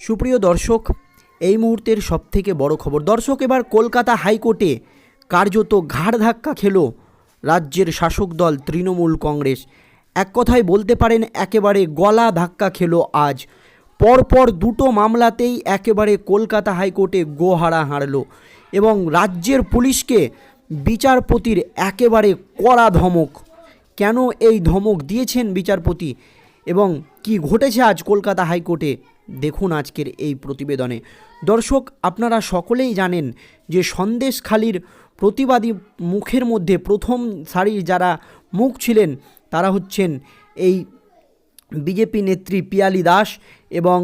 সুপ্রিয় দর্শক, এই মুহূর্তের সবথেকে বড় খবর। দর্শক, এবার কলকাতা হাইকোর্টে কার্যত ঘাড় ধাক্কা খেল রাজ্যের শাসক দল তৃণমূল কংগ্রেস। এক কথায় বলতে পারেন, একেবারে গলা ধাক্কা খেলো আজ। পরপর দুটো মামলাতেই একেবারে কলকাতা হাইকোর্টে গোহারা হারল এবং রাজ্যের পুলিশকে বিচারপতির একেবারে কড়া ধমক। কেন এই ধমক দিয়েছেন বিচারপতি এবং কি ঘটেছে আজ কলকাতা হাইকোর্টে? দেখুন আজকের এই প্রতিবেদনে। দর্শক, আপনারা সকলেই জানেন যে সন্দেশখালির প্রতিবাদী মুখের মধ্যে প্রথম সারির যারা মুখ ছিলেন, তারা হচ্ছেন এই বিজেপি নেত্রী পিয়ালি দাস এবং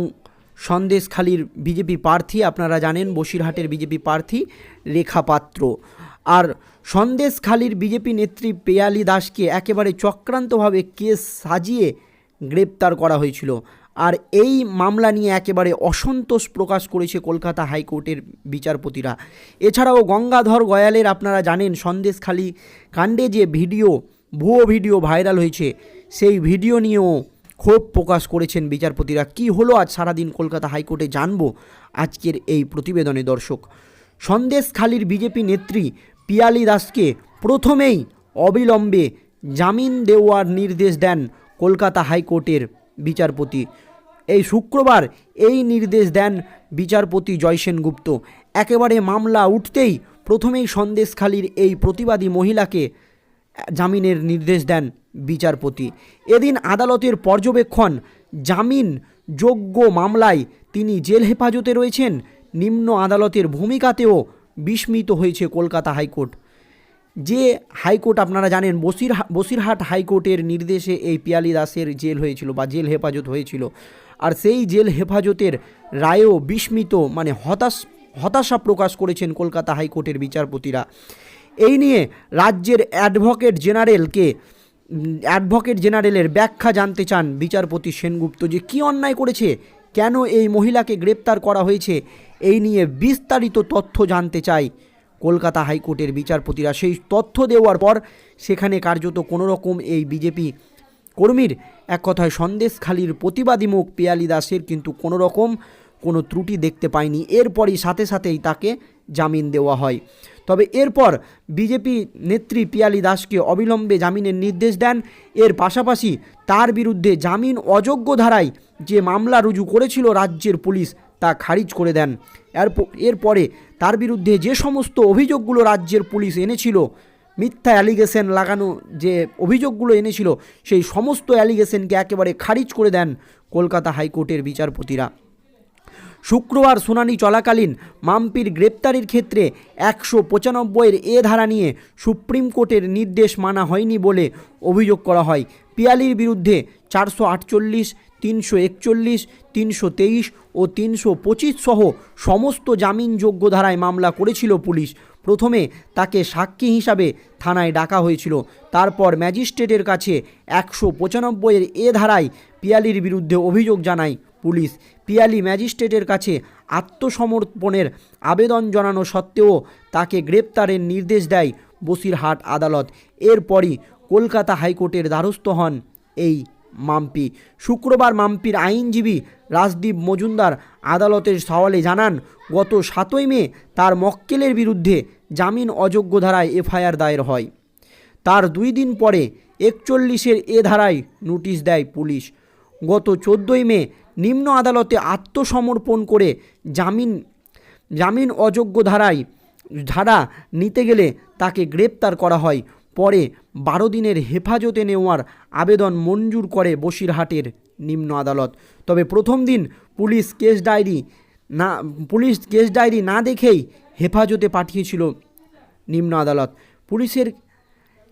সন্দেশখালির বিজেপি প্রার্থী, আপনারা জানেন বসিরহাটের বিজেপি প্রার্থী রেখা পাত্র। আর সন্দেশখালির বিজেপি নেত্রী পেয়ালি দাসকে একেবারে চক্রান্তভাবে কেস সাজিয়ে গ্রেপ্তার করা হয়েছিল। আর এই মামলা নিয়ে একেবারে অসন্তোষ প্রকাশ করেছে কলকাতা হাইকোর্টের বিচারপতিরা। এছাড়াও গঙ্গাধর গয়ালের আপনারা জানেন সন্দেশখালি কাণ্ডে যে ভিডিও, ভুয়ো ভিডিও ভাইরাল হয়েছে, সেই ভিডিও নিয়েও ক্ষোভ প্রকাশ করেছেন বিচারপতিরা। কি হলো আজ সারাদিন কলকাতা হাইকোর্টে জানব আজকের এই প্রতিবেদনে দর্শক। সন্দেশখালির বিজেপি নেত্রী পিয়ালি দাসকে প্রথমেই অবিলম্বে জামিন দেওয়ার নির্দেশ দেন কলকাতা হাইকোর্টের বিচারপতি। এই শুক্রবার এই নির্দেশ দেন বিচারপতি জয়সেন গুপ্ত একেবারে মামলা উঠতেই প্রথমেই সন্দেশখালির এই প্রতিবাদী মহিলাকে জামিনের নির্দেশ দেন বিচারপতি। এদিন আদালতের পর্যবেক্ষণ জামিন যোগ্য মামলায় তিনি জেল হেফাজতে রয়েছেন। নিম্ন আদালতের ভূমিকাতেও বিস্মিত হয়েছে কলকাতা হাইকোর্ট। যে হাইকোর্ট আপনারা জানেন বসির বসিরহাট হাইকোর্টের নির্দেশে এই পিয়ালি দাসের জেল হয়েছিল বা জেল হেফাজত হয়েছিল। আর সেই জেল হেফাজতের রায়েও বিস্মিত মানে হতাশ, হতাশা প্রকাশ করেছেন কলকাতা হাইকোর্টের বিচারপতিরা। এই নিয়ে রাজ্যের অ্যাডভোকেট জেনারেলকে, অ্যাডভোকেট জেনারেলের ব্যাখ্যা জানতে চান বিচারপতি সেনগুপ্ত যে কী অন্যায় করেছে, কেন এই মহিলাকে গ্রেপ্তার করা হয়েছে, এই নিয়ে বিস্তারিত তথ্য জানতে চাই কলকাতা হাইকোর্টের বিচারপতিরা সেই তথ্য দেওয়ার পর সেখানে কার্যত কোনো রকম এই বিজেপি কর্মীর এক কথায় সন্দেশখালির প্রতিবাদী মুখ পিয়ালি দাসের কিন্তু কোনো রকম কোনো ত্রুটি দেখতে পায়নি। এরপরই সাথে সাথেই তাকে জামিন দেওয়া হয়। তবে এরপর বিজেপি নেত্রী পিয়ালি দাসকে অবিলম্বে জামিনের নির্দেশ দেন। এর পাশাপাশি তার বিরুদ্ধে জামিন অযোগ্য ধারায় যে মামলা রুজু করেছিল রাজ্যের পুলিশ তা খারিজ করে দেন। এরপ- এরপরে তার বিরুদ্ধে যে সমস্ত অভিযোগগুলো রাজ্যের পুলিশ এনেছিল, মিথ্যা অ্যালিগেশন লাগানো যে অভিযোগগুলো এনেছিল, সেই সমস্ত অ্যালিগেশনকে একেবারে খারিজ করে দেন কলকাতা হাইকোর্টের বিচারপতিরা। শুক্রবার শুনানি চলাকালীন মাম্পির গ্রেপ্তারির ক্ষেত্রে একশো পঁচানব্বইয়ের এ ধারা নিয়ে সুপ্রিম কোর্টের নির্দেশ মানা হয়নি বলে অভিযোগ করা হয়। পিয়ালির বিরুদ্ধে চারশো আটচল্লিশ, তিনশো একচল্লিশ, তিনশো তেইশ ও তিনশো পঁচিশ সহ সমস্ত জামিনযোগ্য ধারায় মামলা করেছিল পুলিশ। প্রথমে তাকে সাক্ষী হিসাবে থানায় ডাকা হয়েছিল। তারপর ম্যাজিস্ট্রেটের কাছে একশো পঁচানব্বইয়ের এ ধারায় পিয়ালির বিরুদ্ধে অভিযোগ জানায় পুলিশ। পিয়ালি ম্যাজিস্ট্রেটের কাছে আত্মসমর্পণের আবেদন জানানো সত্ত্বেও তাকে গ্রেপ্তারের নির্দেশ দেয় বসিরহাট আদালত। এরপরই কলকাতা হাইকোর্টের দ্বারস্থ হন এই মাম্পি। শুক্রবার মাম্পির আইনজীবী রাজদীপ মজুমদার আদালতের সওয়ালে জানান, গত সাতই মে তার মক্কেলের বিরুদ্ধে জামিন অযোগ্য ধারায় এফআইআর দায়ের হয়। তার দুই দিন পরে একচল্লিশের এ ধারায় নোটিশ দেয় পুলিশ। গত চোদ্দোই মে নিম্ন আদালতে আত্মসমর্পণ করে জামিন জামিন অযোগ্য ধারায়, ধারা নিতে গেলে তাকে গ্রেপ্তার করা হয়। পরে বারো দিনের হেফাজতে নেওয়ার আবেদন মঞ্জুর করে বসিরহাটের নিম্ন আদালত। তবে প্রথম দিন পুলিশ কেস ডায়েরি না, পুলিশ কেস ডায়েরি না দেখেই হেফাজতে পাঠিয়েছিল নিম্ন আদালত। পুলিশের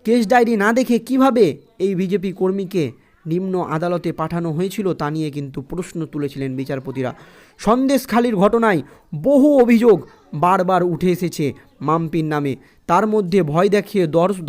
কেস ডায়েরি না দেখে কীভাবে এই বিজেপি কর্মীকে নিম্ন আদালতে পাঠানো হয়েছিল তা নিয়ে কিন্তু প্রশ্ন তুলেছিলেন বিচারপতিরা। সন্দেশখালির ঘটনায় বহু অভিযোগ বারবার উঠে এসেছে মাম্পির নামে। তার মধ্যে ভয় দেখিয়ে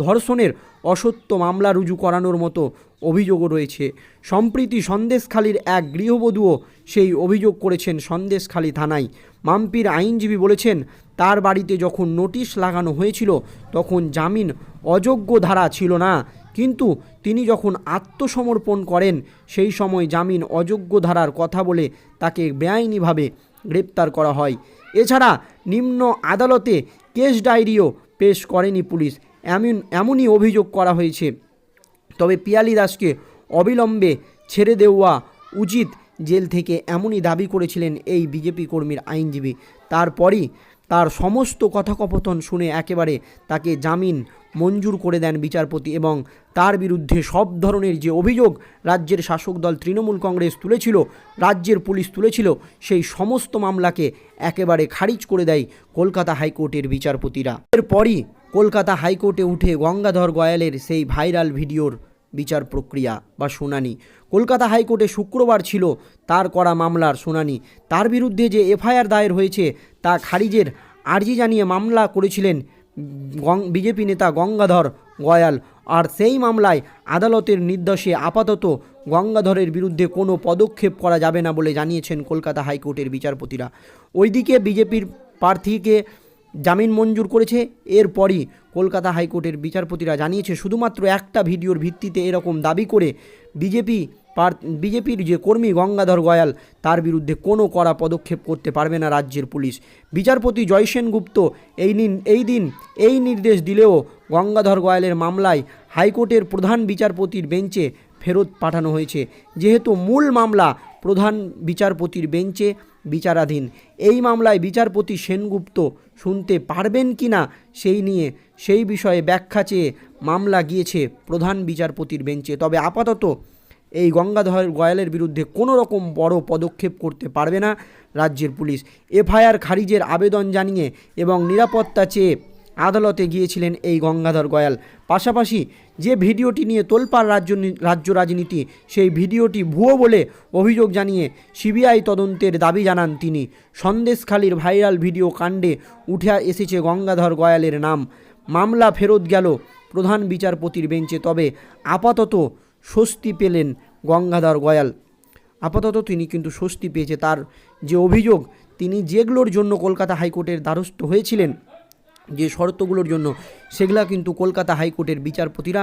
ধর্ষণের অসত্য মামলা রুজু করানোর মতো অভিযোগও রয়েছে। সম্প্রীতি সন্দেশখালীর এক গৃহবধূও সেই অভিযোগ করেছেন সন্দেশখালী থানায়। মাম্পির আইনজীবী বলেছেন, তার বাড়িতে যখন নোটিশ লাগানো হয়েছিল, তখন জামিন অযোগ্য ধারা ছিল না। কিন্তু তিনি যখন আত্মসমর্পণ করেন, সেই সময় জামিন অযোগ্য ধারার কথা বলে তাকে বেআইনিভাবে গ্রেপ্তার করা হয়। এছাড়া নিম্ন আদালতে কেস ডায়েরিও পেশ করেনি পুলিশ। এমন, এমনই অভিযোগ করা হয়েছে। তবে পিয়ালি দাসকে অবিলম্বে ছেড়ে দেওয়া উচিত জেল থেকে এমনই দাবি করেছিলেন এই বিজেপি কর্মীর আইনজীবী। তারপরই তার সমস্ত কথাকপথন শুনে একেবারে তাকে জামিন মঞ্জুর করে দেন বিচারপতি এবং তার বিরুদ্ধে সব ধরনের যে অভিযোগ রাজ্যের শাসক দল তৃণমূল কংগ্রেস তুলেছিল, রাজ্যের পুলিশ তুলেছিল, সেই সমস্ত মামলাকে একেবারে খারিজ করে দেয় কলকাতা হাইকোর্টের বিচারপতিরা। এরপরই কলকাতা হাইকোর্টে উঠে গঙ্গাধর গয়ালের সেই ভাইরাল ভিডিওর বিচার প্রক্রিয়া বা শুনানি। কলকাতা হাইকোর্টে শুক্রবার ছিল তার করা মামলার শুনানি। তার বিরুদ্ধে যে এফআইআর দায়ের হয়েছে, তা খারিজের আর্জি জানিয়ে মামলা করেছিলেন গং- বিজেপি নেতা গঙ্গাধর গয়াল। আর সেই মামলায় আদালতের নির্দেশে আপাতত গঙ্গাধরের বিরুদ্ধে কোনো পদক্ষেপ করা যাবে না বলে জানিয়েছেন কলকাতা হাইকোর্টের বিচারপতিরা। ওইদিকে বিজেপির প্রার্থীকে জামিন মঞ্জুর করেছে। এরপরই কলকাতা হাইকোর্টের বিচারপতিরা জানিয়েছে, শুধুমাত্র একটা ভিডিওর ভিত্তিতে এরকম দাবি করে বিজেপি বিজেপির যে কর্মী গঙ্গাধর গয়াল, তার বিরুদ্ধে কোনো কড়া পদক্ষেপ করতে পারবে না রাজ্যের পুলিশ। বিচারপতি জয়সেন গুপ্ত এই নিন, এই দিন এই নির্দেশ দিলেও গঙ্গাধর গয়ালের মামলায় হাইকোর্টের প্রধান বিচারপতির বেঞ্চে ফেরত পাঠানো হয়েছে। যেহেতু মূল মামলা প্রধান বিচারপতির বেঞ্চে বিচারাধীন। এই মামলায় বিচারপতি সেনগুপ্ত শুনতে পারবেন কি না সেই নিয়ে সেই বিষয়ে ব্যাখ্যা চেয়ে মামলা গিয়েছে প্রধান বিচারপতির বেঞ্চে। তবে আপাতত এই গঙ্গাধর গয়ালের বিরুদ্ধে কোনো রকম বড় পদক্ষেপ করতে পারবে না রাজ্যের পুলিশ। এফআইআর খারিজের আবেদন জানিয়ে এবং নিরাপত্তা চেয়ে আদালতে গিয়েছিলেন এই গঙ্গাধর গয়াল। পাশাপাশি যে ভিডিওটি নিয়ে তোলপাড় রাজ্য রাজ্য রাজনীতি, সেই ভিডিওটি ভুয়ো বলে অভিযোগ জানিয়ে সিবিআই তদন্তের দাবি জানান তিনি। সন্দেশখালীর ভাইরাল ভিডিও কাণ্ডে উঠে এসেছে গঙ্গাধর গয়ালের নাম। মামলা ফেরত গেল প্রধান বিচারপতির বেঞ্চে, তবে আপাতত স্বস্তি পেলেন গঙ্গাধর গয়াল। আপাতত তিনি কিন্তু স্বস্তি পেয়েছে। তার যে অভিযোগ, তিনি যেগুলোর জন্য কলকাতা হাইকোর্টের দ্বারস্থ হয়েছিলেন যে শর্তগুলোর জন্য সেগুলা কিন্তু কলকাতা হাইকোর্টের বিচারপতিরা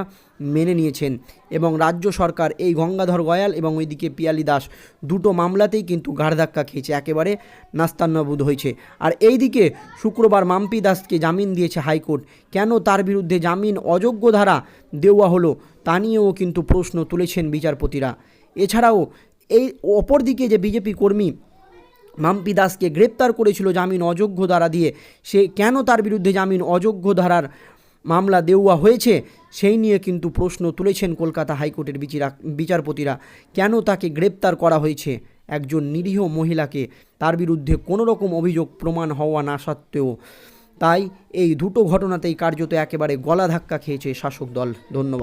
মেনে নিয়েছেন এবং রাজ্য সরকার এই গঙ্গাধর গয়াল এবং ওইদিকে পিয়ালি দাস দুটো মামলাতেই কিন্তু ঘাড়ধাক্কা খেয়েছে, একেবারে নাস্তান্নবোধ হয়েছে। আর এইদিকে শুক্রবার মাম্পি দাসকে জামিন দিয়েছে হাইকোর্ট। কেন তার বিরুদ্ধে জামিন অযোগ্য ধারা দেওয়া হলো তা নিয়েও কিন্তু প্রশ্ন তুলেছেন বিচারপতিরা। এছাড়াও এই অপরদিকে যে বিজেপি কর্মী মাম্পি দাসকে গ্রেপ্তার করেছিল জামিন অযোগ্য ধারা দিয়ে। সে কেন তার বিরুদ্ধে জামিন অযোগ্য ধারার মামলা দেওয়া হয়েছে, সেই নিয়ে কিন্তু প্রশ্ন তুলেছেন কলকাতা হাইকোর্টের বিচারা, বিচারপতিরা। কেন তাকে গ্রেপ্তার করা হয়েছে? একজন নিরীহ মহিলাকে তার বিরুদ্ধে কোনো রকম অভিযোগ প্রমাণ হওয়া না সত্ত্বেও। তাই এই দুটো ঘটনাতেই কার্যত একেবারে গলা ধাক্কা খেয়েছে শাসক দল। ধন্যবাদ।